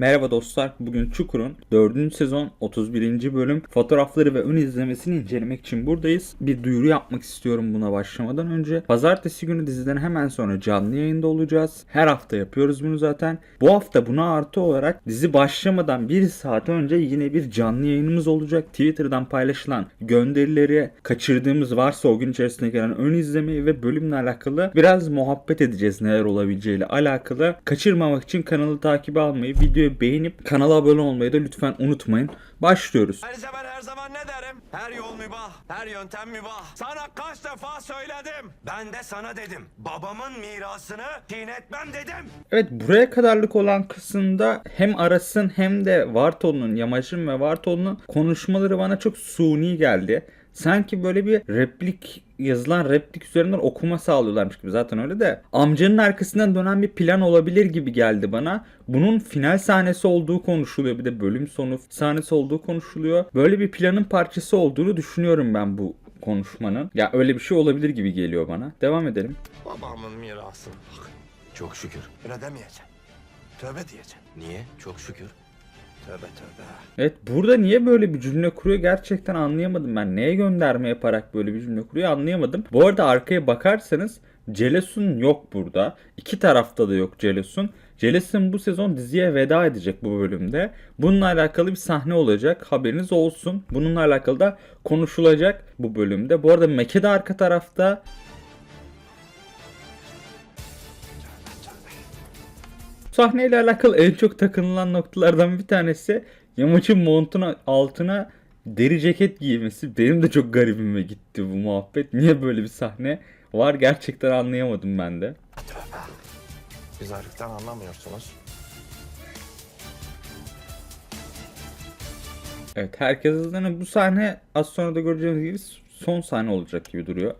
Merhaba dostlar. Bugün Çukur'un 4. sezon 31. bölüm fotoğrafları ve ön izlemesini incelemek için buradayız. Bir duyuru yapmak istiyorum buna başlamadan önce. Pazartesi günü diziden hemen sonra canlı yayında olacağız. Her hafta yapıyoruz bunu zaten. Bu hafta buna artı olarak dizi başlamadan 1 saat önce yine bir canlı yayınımız olacak. Twitter'dan paylaşılan gönderileri kaçırdığımız varsa o gün içerisinde gelen ön izlemeyi ve bölümle alakalı biraz muhabbet edeceğiz neler olabileceğiyle alakalı. Kaçırmamak için kanalı takip almayı, videoyu beğenip kanala abone olmayı da lütfen unutmayın. Başlıyoruz. Her zaman her zaman ne derim? Her yol mübah, her yöntem mübah. Sana kaç defa söyledim? Ben de sana dedim. Babamın mirasını çiğnetmem dedim. Evet buraya kadarlık olan kısımda hem Aras'ın hem de Vartol'un, Yamaç'ın ve Vartol'un konuşmaları bana çok suni geldi. Sanki böyle bir replik yazılan replik üzerinden okuma sağlıyorlarmış gibi zaten öyle de amcanın arkasından dönen bir plan olabilir gibi geldi bana. Bunun final sahnesi olduğu konuşuluyor bir de bölüm sonu sahnesi olduğu konuşuluyor. Böyle bir planın parçası olduğunu düşünüyorum ben bu konuşmanın. Ya öyle bir şey olabilir gibi geliyor bana. Devam edelim. Babamın mirasını. Bak, Çok şükür. ödemeyeceğim. Tövbe diyeceğim. Niye? Çok şükür. Tövbe tövbe. Evet burada niye böyle bir cümle kuruyor gerçekten anlayamadım ben. Neye gönderme yaparak böyle bir cümle kuruyor anlayamadım. Bu arada arkaya bakarsanız Celesun yok burada. İki tarafta da yok Celesun. Celesun bu sezon diziye veda edecek bu bölümde. Bununla alakalı bir sahne olacak. Haberiniz olsun. Bununla alakalı da konuşulacak bu bölümde. Bu arada Meke de arka tarafta. Sahneyle alakalı en çok takınılan noktalardan bir tanesi Yamaç'ın montun altına deri ceket giymesi. Benim de çok garibime gitti bu muhabbet. Niye böyle bir sahne var gerçekten anlayamadım ben de. Güzellikten anlamıyorsunuz. Evet herkes hızlanıyor. Bu sahne az sonra da göreceğiniz gibi son sahne olacak gibi duruyor.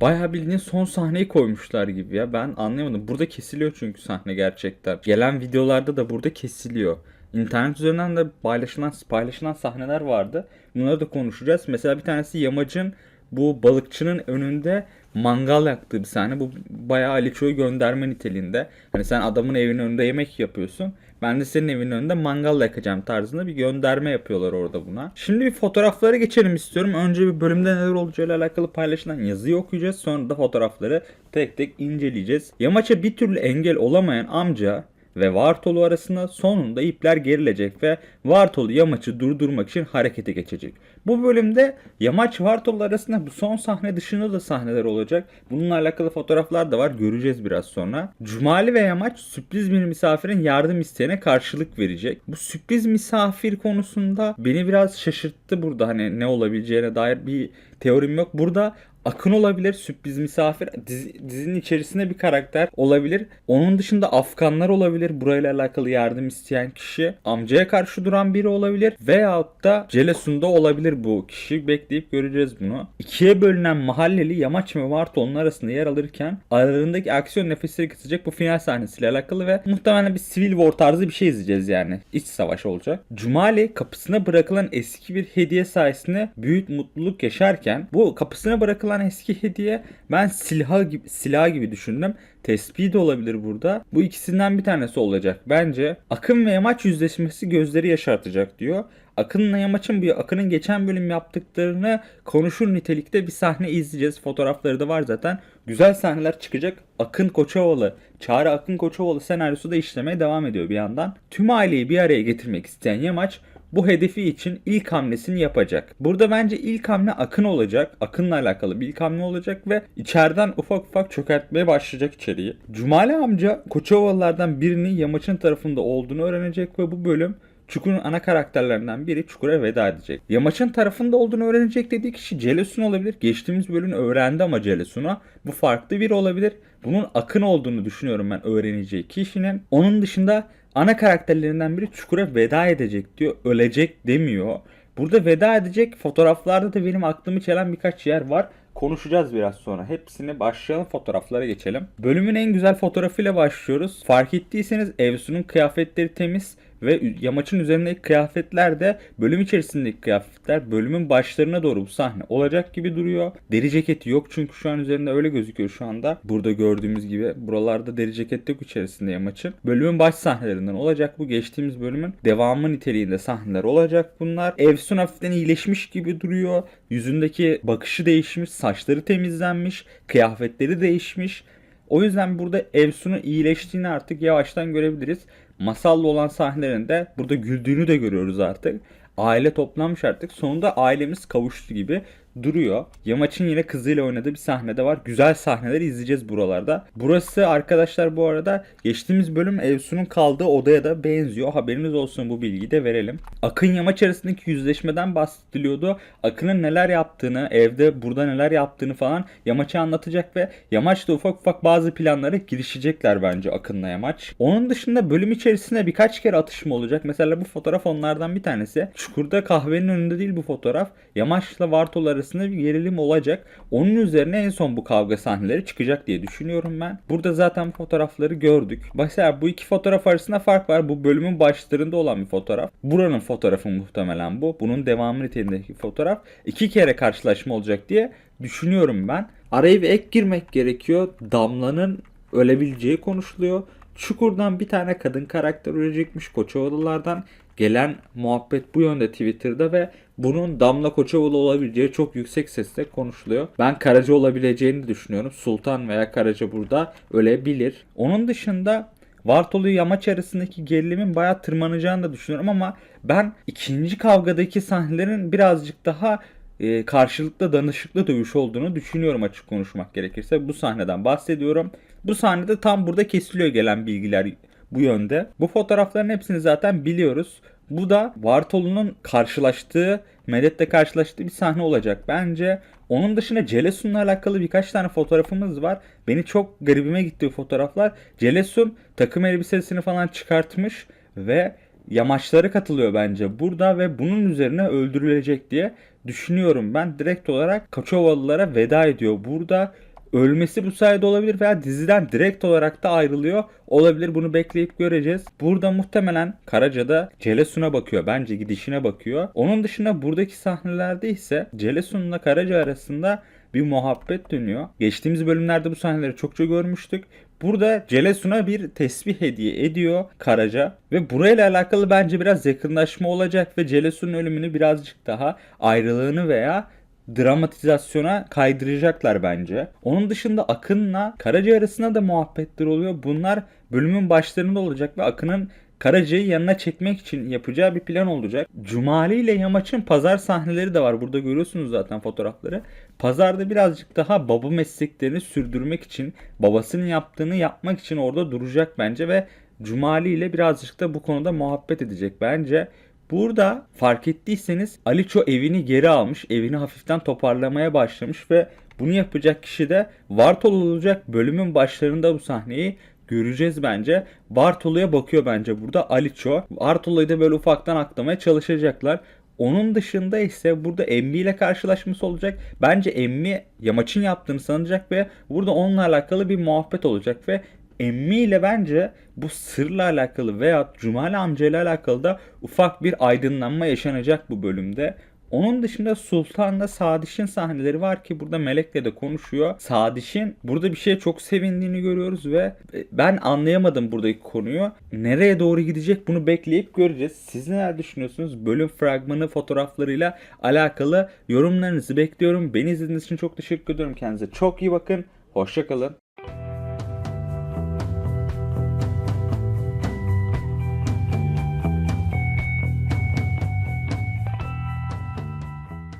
Bayağı bildiğin son sahneyi koymuşlar gibi ya. Ben anlayamadım. Burada kesiliyor çünkü sahne gerçekten. Gelen videolarda da burada kesiliyor. İnternet üzerinden de paylaşılan paylaşılan sahneler vardı. Bunları da konuşacağız. Mesela bir tanesi Yamacın bu balıkçının önünde mangal yaktığı bir sahne. Bu bayağı Aliço'yu gönderme niteliğinde. Hani sen adamın evinin önünde yemek yapıyorsun. Ben de senin evinin önünde mangal yakacağım tarzında bir gönderme yapıyorlar orada buna. Şimdi bir fotoğraflara geçelim istiyorum. Önce bir bölümde neler olacağıyla alakalı paylaşılan yazıyı okuyacağız. Sonra da fotoğrafları tek tek inceleyeceğiz. Yamaç'a bir türlü engel olamayan amca ve Vartolu arasında sonunda ipler gerilecek ve Vartolu Yamaç'ı durdurmak için harekete geçecek. Bu bölümde Yamaç Vartolu arasında bu son sahne dışında da sahneler olacak. Bununla alakalı fotoğraflar da var. Göreceğiz biraz sonra. Cumali ve Yamaç sürpriz bir misafirin yardım isteğine karşılık verecek. Bu sürpriz misafir konusunda beni biraz şaşırttı burada. Hani ne olabileceğine dair bir teorim yok. Burada Akın olabilir, sürpriz misafir, dizi- dizinin içerisinde bir karakter olabilir. Onun dışında Afganlar olabilir, burayla alakalı yardım isteyen kişi. Amcaya karşı duran biri olabilir. Veyahut da Celesun'da olabilir bu kişi. Bekleyip göreceğiz bunu. İkiye bölünen mahalleli Yamaç ve Vartol'un arasında yer alırken aralarındaki aksiyon nefesleri kısacak bu final sahnesiyle alakalı ve muhtemelen bir Civil War tarzı bir şey izleyeceğiz yani. İç savaş olacak. Cumali kapısına bırakılan eski bir hediye sayesinde büyük mutluluk yaşarken bu kapısına bırakılan eski hediye ben silah gibi, silah gibi düşündüm. Tespih de olabilir burada. Bu ikisinden bir tanesi olacak. Bence Akın ve Yamaç yüzleşmesi gözleri yaşartacak diyor. Akın'la Yamaç'ın bu Akın'ın geçen bölüm yaptıklarını konuşur nitelikte bir sahne izleyeceğiz. Fotoğrafları da var zaten. Güzel sahneler çıkacak. Akın Koçovalı, Çağrı Akın Koçovalı senaryosu da işlemeye devam ediyor bir yandan. Tüm aileyi bir araya getirmek isteyen Yamaç bu hedefi için ilk hamlesini yapacak. Burada bence ilk hamle Akın olacak. Akın'la alakalı bir ilk hamle olacak ve içeriden ufak ufak çökertmeye başlayacak içeriği. Cumali amca Koçovalılardan birinin Yamaç'ın tarafında olduğunu öğrenecek ve bu bölüm Çukur'un ana karakterlerinden biri Çukur'a veda edecek. Yamaç'ın tarafında olduğunu öğrenecek dediği kişi Celesun olabilir. Geçtiğimiz bölüm öğrendi ama Celesun'a. Bu farklı biri olabilir. Bunun Akın olduğunu düşünüyorum ben öğreneceği kişinin. Onun dışında ana karakterlerinden biri Çukur'a veda edecek diyor. Ölecek demiyor. Burada veda edecek fotoğraflarda da benim aklımı çelen birkaç yer var. Konuşacağız biraz sonra. Hepsini başlayalım fotoğraflara geçelim. Bölümün en güzel fotoğrafıyla başlıyoruz. Fark ettiyseniz Evsu'nun kıyafetleri temiz. Ve yamaçın üzerindeki kıyafetler de bölüm içerisindeki kıyafetler bölümün başlarına doğru bu sahne olacak gibi duruyor. Deri ceketi yok çünkü şu an üzerinde öyle gözüküyor şu anda. Burada gördüğümüz gibi buralarda deri ceket yok içerisinde yamaçın. Bölümün baş sahnelerinden olacak bu. Geçtiğimiz bölümün devamı niteliğinde sahneler olacak bunlar. Evsun hafiften iyileşmiş gibi duruyor. Yüzündeki bakışı değişmiş, saçları temizlenmiş, kıyafetleri değişmiş. O yüzden burada Evsun'un iyileştiğini artık yavaştan görebiliriz. Masallı olan sahnelerinde burada güldüğünü de görüyoruz artık. Aile toplanmış artık. Sonunda ailemiz kavuştu gibi duruyor. Yamaç'ın yine kızıyla oynadığı bir sahnede var. Güzel sahneleri izleyeceğiz buralarda. Burası arkadaşlar bu arada geçtiğimiz bölüm Evsun'un kaldığı odaya da benziyor. Haberiniz olsun bu bilgiyi de verelim. Akın Yamaç arasındaki yüzleşmeden bahsediliyordu. Akın'ın neler yaptığını, evde burada neler yaptığını falan Yamaç'a anlatacak ve Yamaç da ufak ufak bazı planlara girişecekler bence Akın'la Yamaç. Onun dışında bölüm içerisinde birkaç kere atışma olacak. Mesela bu fotoğraf onlardan bir tanesi. Çukurda kahvenin önünde değil bu fotoğraf. Yamaç'la Vartol arasında bir gerilim olacak. Onun üzerine en son bu kavga sahneleri çıkacak diye düşünüyorum ben. Burada zaten fotoğrafları gördük. Mesela bu iki fotoğraf arasında fark var. Bu bölümün başlarında olan bir fotoğraf. Buranın fotoğrafı muhtemelen bu. Bunun devamı niteliğindeki fotoğraf. İki kere karşılaşma olacak diye düşünüyorum ben. Araya bir ek girmek gerekiyor. Damla'nın ölebileceği konuşuluyor. Çukur'dan bir tane kadın karakter ölecekmiş Koçovalılardan. Gelen muhabbet bu yönde Twitter'da ve bunun Damla Koçovalı olabileceği çok yüksek sesle konuşuluyor. Ben Karaca olabileceğini düşünüyorum. Sultan veya Karaca burada ölebilir. Onun dışında Vartolu Yamaç arasındaki gerilimin bayağı tırmanacağını da düşünüyorum ama ben ikinci kavgadaki sahnelerin birazcık daha e, karşılıklı danışıklı dövüş olduğunu düşünüyorum açık konuşmak gerekirse. Bu sahneden bahsediyorum. Bu sahnede tam burada kesiliyor gelen bilgiler bu yönde. Bu fotoğrafların hepsini zaten biliyoruz. Bu da Vartolu'nun karşılaştığı, Medet'le karşılaştığı bir sahne olacak bence. Onun dışında Celesun'la alakalı birkaç tane fotoğrafımız var. Beni çok garibime gitti fotoğraflar. Celesun takım elbisesini falan çıkartmış ve yamaçları katılıyor bence burada ve bunun üzerine öldürülecek diye düşünüyorum ben. Direkt olarak Kaçovalılara veda ediyor burada. Ölmesi bu sayede olabilir veya diziden direkt olarak da ayrılıyor olabilir. Bunu bekleyip göreceğiz. Burada muhtemelen Karaca'da Celesun'a bakıyor. Bence gidişine bakıyor. Onun dışında buradaki sahnelerde ise Celesun'la Karaca arasında bir muhabbet dönüyor. Geçtiğimiz bölümlerde bu sahneleri çokça görmüştük. Burada Celesun'a bir tesbih hediye ediyor Karaca ve burayla alakalı bence biraz yakınlaşma olacak ve Celesun'un ölümünü birazcık daha ayrılığını veya dramatizasyona kaydıracaklar bence. Onun dışında Akın'la Karaca arasında da muhabbetler oluyor. Bunlar bölümün başlarında olacak ve Akın'ın Karaca'yı yanına çekmek için yapacağı bir plan olacak. Cumali ile Yamaç'ın pazar sahneleri de var. Burada görüyorsunuz zaten fotoğrafları. Pazarda birazcık daha baba mesleklerini sürdürmek için, babasının yaptığını yapmak için orada duracak bence ve Cumali ile birazcık da bu konuda muhabbet edecek bence. Burada fark ettiyseniz Aliço evini geri almış, evini hafiften toparlamaya başlamış ve bunu yapacak kişi de Vartol olacak. Bölümün başlarında bu sahneyi göreceğiz bence. Bartolu'ya bakıyor bence burada Aliço. Bartolu'yu da böyle ufaktan aklamaya çalışacaklar. Onun dışında ise burada Emmi ile karşılaşması olacak. Bence Emmi Yamaç'ın yaptığını sanacak ve burada onunla alakalı bir muhabbet olacak ve Emmi ile bence bu sırla alakalı veya Cumali amca ile alakalı da ufak bir aydınlanma yaşanacak bu bölümde. Onun dışında Sultan'la Sadiş'in sahneleri var ki burada Melek'le de konuşuyor. Sadiş'in burada bir şeye çok sevindiğini görüyoruz ve ben anlayamadım buradaki konuyu. Nereye doğru gidecek bunu bekleyip göreceğiz. Siz neler düşünüyorsunuz? Bölüm fragmanı fotoğraflarıyla alakalı yorumlarınızı bekliyorum. Beni izlediğiniz için çok teşekkür ediyorum. Kendinize çok iyi bakın. Hoşçakalın.